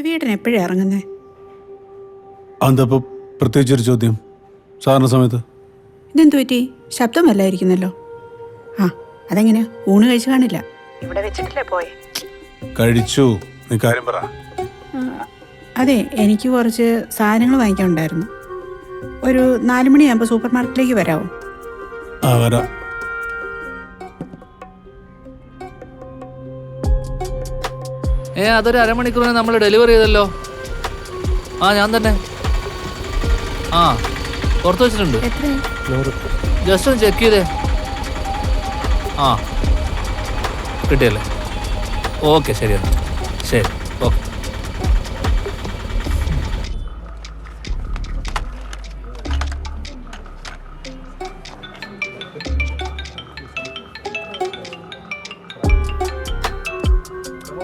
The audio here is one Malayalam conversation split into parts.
രവിയേട്ടൻ എപ്പോഴാണ് ഇറങ്ങുന്നേ? എന്താ ഇപ്പോൾ പ്രത്യേകിച്ചൊരു ചോദ്യം? സാറിന് സമയത്ത്? ഇതെന്തു പറ്റി? ശബ്ദം വല്ലായിരിക്കുന്നല്ലോ. ആ അതെങ്ങനെ ഊണ് കഴിച്ചു കാണില്ല. ഇവിടെ വെച്ചിട്ടില്ലേ പോയി? കഴിച്ചു. നീ കാര്യം പറ. അതെ എനിക്ക് കുറച്ച് സാധനങ്ങൾ വാങ്ങിക്കാനുണ്ടായിരുന്നു. ഒരു നാലുമണിയാകുമ്പോൾ സൂപ്പർ മാർക്കറ്റിലേക്ക് വരാമോ ആ വരാം. ഏ അതൊരു അരമണിക്കൂറിന് നമ്മൾ ഡെലിവറി ചെയ്തല്ലോ. ആ ഞാൻ തന്നെ. ആ പുറത്ത് വെച്ചിട്ടുണ്ട്. ജസ്റ്റ് ഒന്ന് ചെക്ക് ചെയ്തേ. ആ കിട്ടിയല്ലേ? ഓക്കെ ശരി എന്നാൽ ശരി ഓക്കെ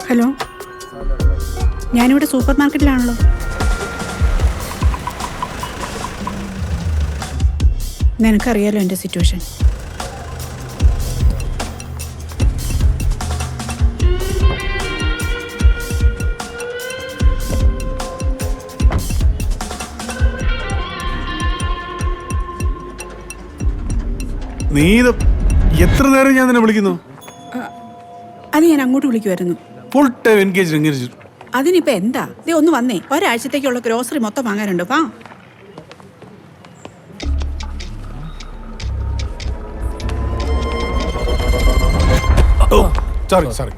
ഹലോ. ഞാനിവിടെ സൂപ്പർ മാർക്കറ്റിലാണല്ലോ നിനക്കറിയാലോ എന്റെ സിറ്റുവേഷൻ. നീ ഇത് എത്ര നേരം ഞാൻ നിന്നെ വിളിക്കുന്നു? അത് ഞാൻ അങ്ങോട്ട് വിളിക്കുമായിരുന്നു ഫുൾ ടൈം എൻഗേജ് എൻഗേജ് അതിനിപ്പോൾ എന്താ? ദേ ഒന്ന് വന്നേ. ഒരാഴ്ചത്തേക്കുള്ള ഗ്രോസറി മൊത്തം വാങ്ങാനുണ്ട്. വാ. Sorry sorry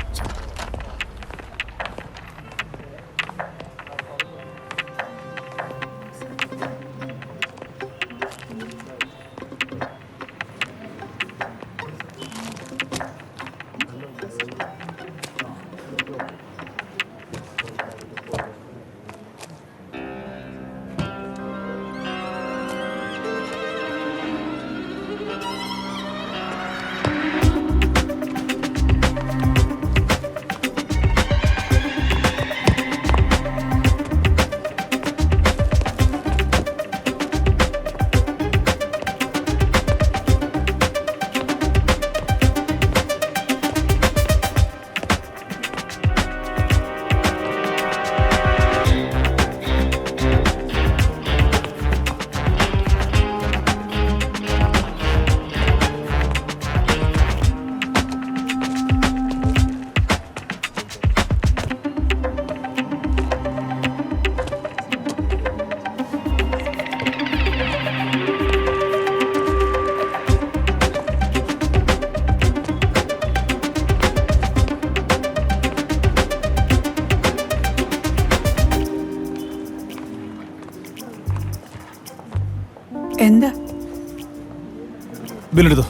ബില്ലെടുത്തോ.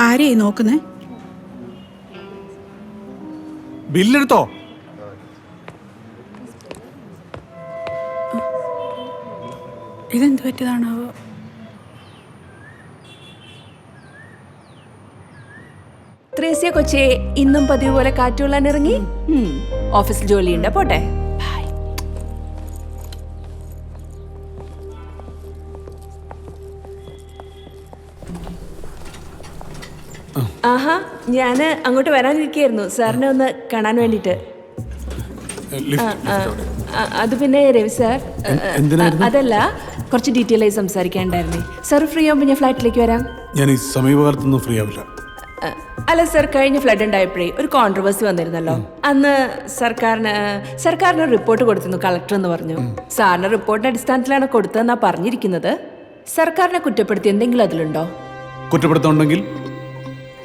ആരെയായി നോക്കുന്നേ? ബില്ലെടുത്തോ. ഇതെന്ത് പറ്റിയതാണാവോ ത്രേസ്യ കൊച്ചെ ഇന്നും പതിവ് പോലെ കാറ്റുകൊള്ളാൻ ഇറങ്ങി. ഓഫീസിൽ ജോലിയുണ്ട് പോട്ടെ. ആഹാ ഞാൻ അങ്ങോട്ട് വരാനിരിക്കായിരുന്നു സാറിനെ ഒന്ന് കാണാൻ വേണ്ടിട്ട്. അത് പിന്നെ രവി സാർ? അതല്ല കുറച്ച് ഡീറ്റെയിൽ ആയി സംസാരിക്കാണ്ടായിരുന്നേ സാർ ഫ്രീ ആകുമ്പോൾ ഞാൻ ഫ്ലാറ്റിലേക്ക് വരാം. ഞാൻ ഈ സമീപകാലത്തൊന്നും ഫ്രീ ആവില്ല. അല്ല സർ കഴിഞ്ഞ ഫ്ലഡ് ഉണ്ടായപ്പോഴേ ഒരു കോൺട്രവേഴ്സി വന്നിരുന്നല്ലോ. അന്ന് സർക്കാരിന് സർക്കാരിന് റിപ്പോർട്ട് കൊടുത്തിരുന്നു കളക്ടർ എന്ന് പറഞ്ഞു. സാറിന് റിപ്പോർട്ടിന്റെ അടിസ്ഥാനത്തിലാണ് കൊടുത്തതെന്നാ പറഞ്ഞിരിക്കുന്നത്. സർക്കാരിനെ കുറ്റപ്പെടുത്തി എന്തെങ്കിലും അതിലുണ്ടോ? കുറ്റപ്പെടുത്തുന്നുണ്ടെങ്കിൽ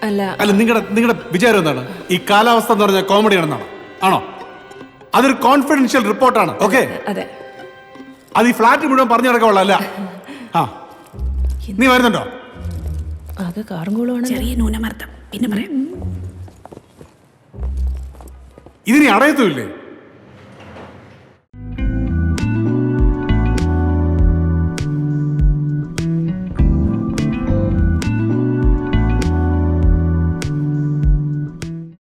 അല്ല. അല്ല നിങ്ങളുടെ നിങ്ങളുടെ വിചാരം എന്താണ്? ഈ കാലാവസ്ഥ എന്ന് പറഞ്ഞാൽ കോമഡി ആണെന്നാണ്? ആണോ? അതൊരു കോൺഫിഡൻഷ്യൽ റിപ്പോർട്ടാണ് ഓക്കെ അതെ അത്. ഈ ഫ്ലാറ്റ് മുഴുവൻ പറഞ്ഞു നടക്കാനുള്ള അല്ല? ആ. നീ വരുന്നുണ്ടോ? ആകെ കാറും കൂളുമാണ് ചെറിയ ന്യൂനമർദ്ദം. പിന്നെ പറയാം. ഇതിനി അടയത്തുമില്ലേ?